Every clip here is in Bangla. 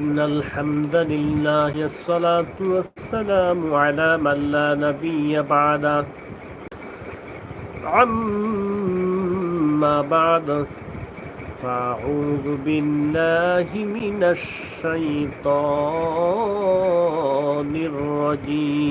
إن الحمد لله الصلاة والسلام على من لا نبي بعده. عما بعد فأعوذ بالله من الشيطان الرجيم.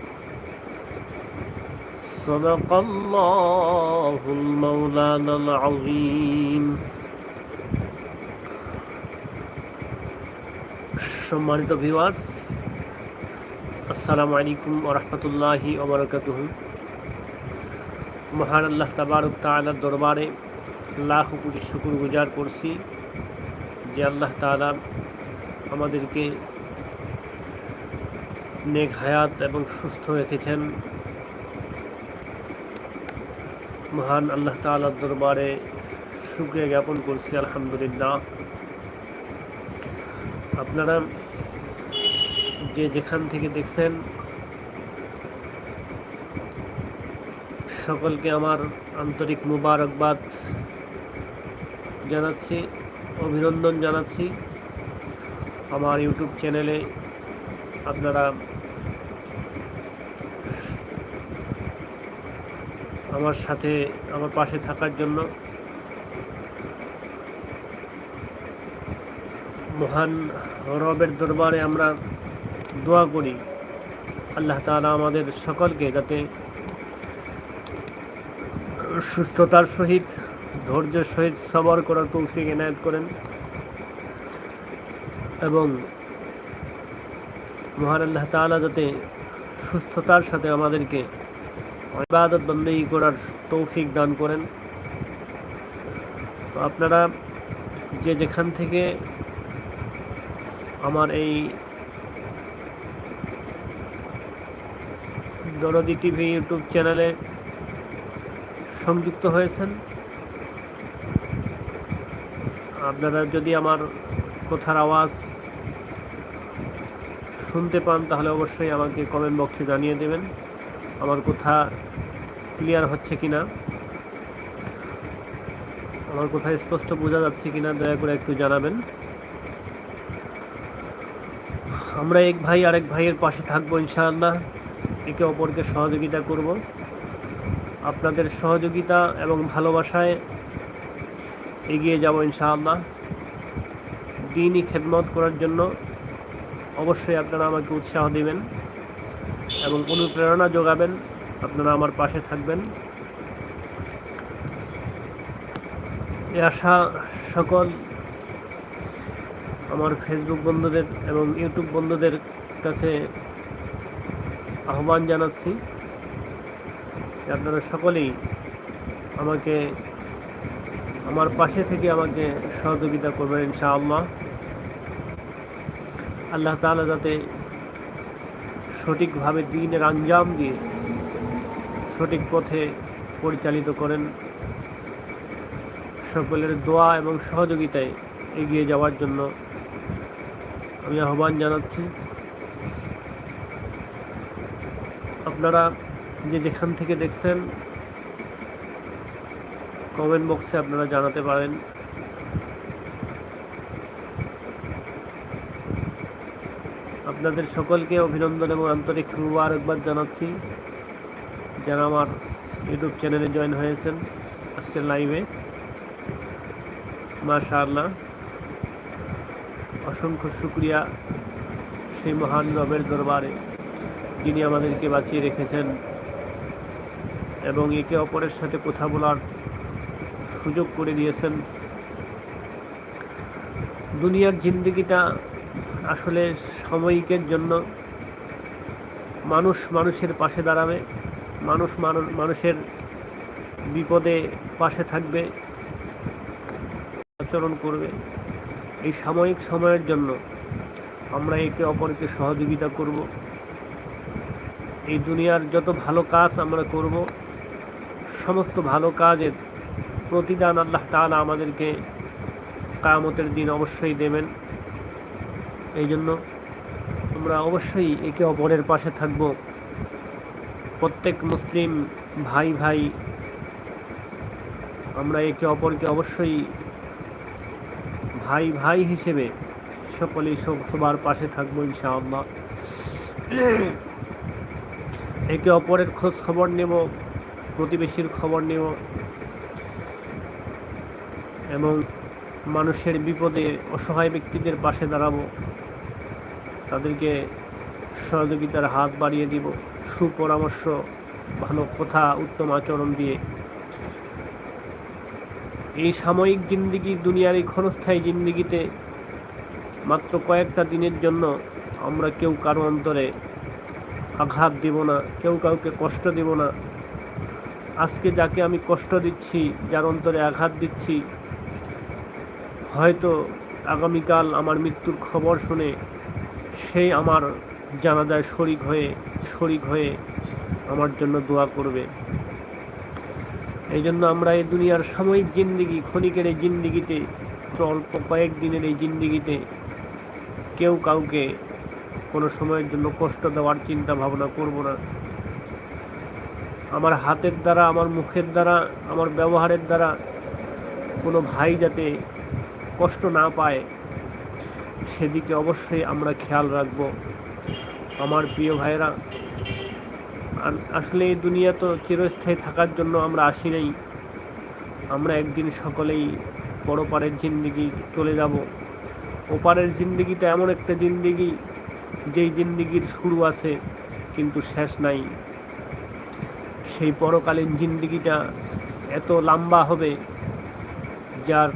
صدق الله المولانا العظيم সম্মানিত ভিউয়ার্স আসসালামু আলাইকুম ওরহমতুল্লাহি ওবরাকাতুহ মহান আল্লাহ তাবারক তাআলার দরবারে লাখ কোটি শুকুর গুজার করছি যে আল্লাহ তাআলা আমাদেরকে নেক হায়াত এবং সুস্থ রেখেছেন মহান আল্লাহ তাআলার দরবারে শুক্রিয়া জ্ঞাপন করছি, আলহামদুলিল্লাহ। আপনারা যে যেখান থেকে দেখছেন, সকলকে আমার আন্তরিক মুবারকবাদ জানাচ্ছি, অভিনন্দন জানাচ্ছি। আমার ইউটিউব চ্যানেলে আপনারা আমার সাথে, আমার পাশে থাকার জন্য মহান রবের দরবারে আমরা দোয়া করি। আল্লাহ তাআলা আমাদের সকলকে যাতে সুস্থতার সহিত, ধৈর্যের সহিত সবর করার তৌফিক এনায়ত করেন এবং মহান আল্লাহ তাআলা যাতে সুস্থতার সাথে আমাদেরকে ইবাদত বন্দেগী করার তৌফিক দান করেন। তো আপনারা যে যেখান থেকে আমার এই দরদি টিভি ইউটিউব চ্যানেলে সংযুক্ত হয়েছেন, আপনারা যদি আমার কথার আওয়াজ শুনতে পান, তাহলে অবশ্যই আমাকে কমেন্ট বক্সে জানিয়ে দেবেন। আমার কথা ক্লিয়ার হচ্ছে কি না আমার কথা স্পষ্ট বোঝা যাচ্ছে কি না দয়া করে একটু জানাবেন। আমরা এক ভাই আরেক ভাইয়ের পাশে থাকব ইনশাআল্লাহ। একে অপরকে সহযোগিতা করব। আপনাদের সহযোগিতা এবং ভালোবাসায় এগিয়ে যাব ইনশাআল্লাহ। দিনই খেদমত করার জন্য অবশ্যই আপনারা আমাকে উৎসাহ দিবেন। এবং অনুপ্রেরণা যোগাবেন। আপনারা আমার পাশে থাকবেন। এ আশা সকল আমার ফেসবুক বন্ধুদের এবং ইউটিউব বন্ধুদের কাছে আহ্বান জানাচ্ছি আপনারা সকলেই আমাকে, আমার পাশে থেকে আমাকে সহযোগিতা করবেন ইনশাআল্লাহ। আল্লাহ তাআলা যাতে সঠিকভাবে দিনের আঞ্জাম দিয়ে সঠিক পথে পরিচালিত করেন। সকলের দোয়া এবং সহযোগিতায় এগিয়ে যাওয়ার জন্য আমি আহ্বান জানাচ্ছি। আপনারা যে যেখান থেকে দেখছেন কমেন্ট বক্সে আপনারা জানাতে পারেন। আপনাদের সকলকে অভিনন্দন এবং আন্তরিক মুবারকবাদ জানাচ্ছি যারা আমার ইউটিউব চ্যানেলে জয়েন হয়েছেন আজকের লাইভে মাশাআল্লাহ। অসংখ্য শুক্রিয়া সেই মহান রবের দরবারে যিনি আমাদেরকে বাঁচিয়ে রেখেছেন এবং একে অপরের সাথে কথা বলার সুযোগ করে দিয়েছেন। দুনিয়ার জিন্দগিটা আসলে সাময়িকের জন্য মানুষ মানুষের পাশে দাঁড়াবে, মানুষ মানুষ মানুষের বিপদে পাশে থাকবে, আচরণ করবে। এই সাময়িক সময়ের জন্য আমরা একে অপরকে সহযোগিতা করব। এই দুনিয়ার যত ভালো কাজ আমরা করব, সমস্ত ভালো কাজের প্রতিদান আল্লাহ তাআলা আমাদেরকে কামতের দিন অবশ্যই দেবেন। এই জন্য আমরা অবশ্যই একে অপরের পাশে থাকব। প্রত্যেক মুসলিম ভাই ভাই, আমরা একে অপরকে অবশ্যই ভাই ভাই হিসেবে সকলেই সব, সবার পাশে থাকব ইনশাআল্লাহ। একে অপরের খোঁজ খবর নেব, প্রতিবেশীর খবর নেব এবং মানুষের বিপদে অসহায় ব্যক্তিদের পাশে দাঁড়াবো। তাদেরকে সহযোগিতার হাত বাড়িয়ে দিব। সুপরামর্শ, ভালো কথা, উত্তম আচরণ দিয়ে। এই সাময়িক জিন্দিগি দুনিয়ার এই ক্ষণস্থায়ী জিন্দিগিতে মাত্র কয়েকটা দিনের জন্য আমরা কেউ কারও অন্তরে আঘাত দিব না, কেউ কাউকে কষ্ট দিব না। আজকে যাকে আমি কষ্ট দিচ্ছি, যার অন্তরে আঘাত দিচ্ছি হয়তো আগামীকাল আমার মৃত্যুর খবর শুনে সেই আমার জানাজায় শরিক হয়ে শরিক হয়ে আমার জন্য দোয়া করবে। এই জন্য আমরা এই দুনিয়ার সাময়িক জিন্দিগি, ক্ষণিকের এই জিন্দিগিতে অল্প কয়েক দিনের এই জিন্দিগিতে কেউ কাউকে কোনো সময়ের জন্য কষ্ট দেওয়ার চিন্তা ভাবনা করব না। আমার হাতের দ্বারা, আমার মুখের দ্বারা, আমার ব্যবহারের দ্বারা কোনো ভাই যাতে কষ্ট না পায়, সেদিকে অবশ্যই আমরা খেয়াল রাখব। আমার প্রিয় ভাইরা আসলে এই দুনিয়া তো চিরস্থায়ী থাকার জন্য আমরা আসি নাই। আমরা একদিন সকলেই পরপারের জিন্দিগি চলে যাব। ওপারের জিন্দিগিটা এমন একটা জিন্দিগি, যেই জিন্দিগির শুরু আছে কিন্তু শেষ নাই। সেই পরকালীন জিন্দিগিটা এত লম্বা হবে, যার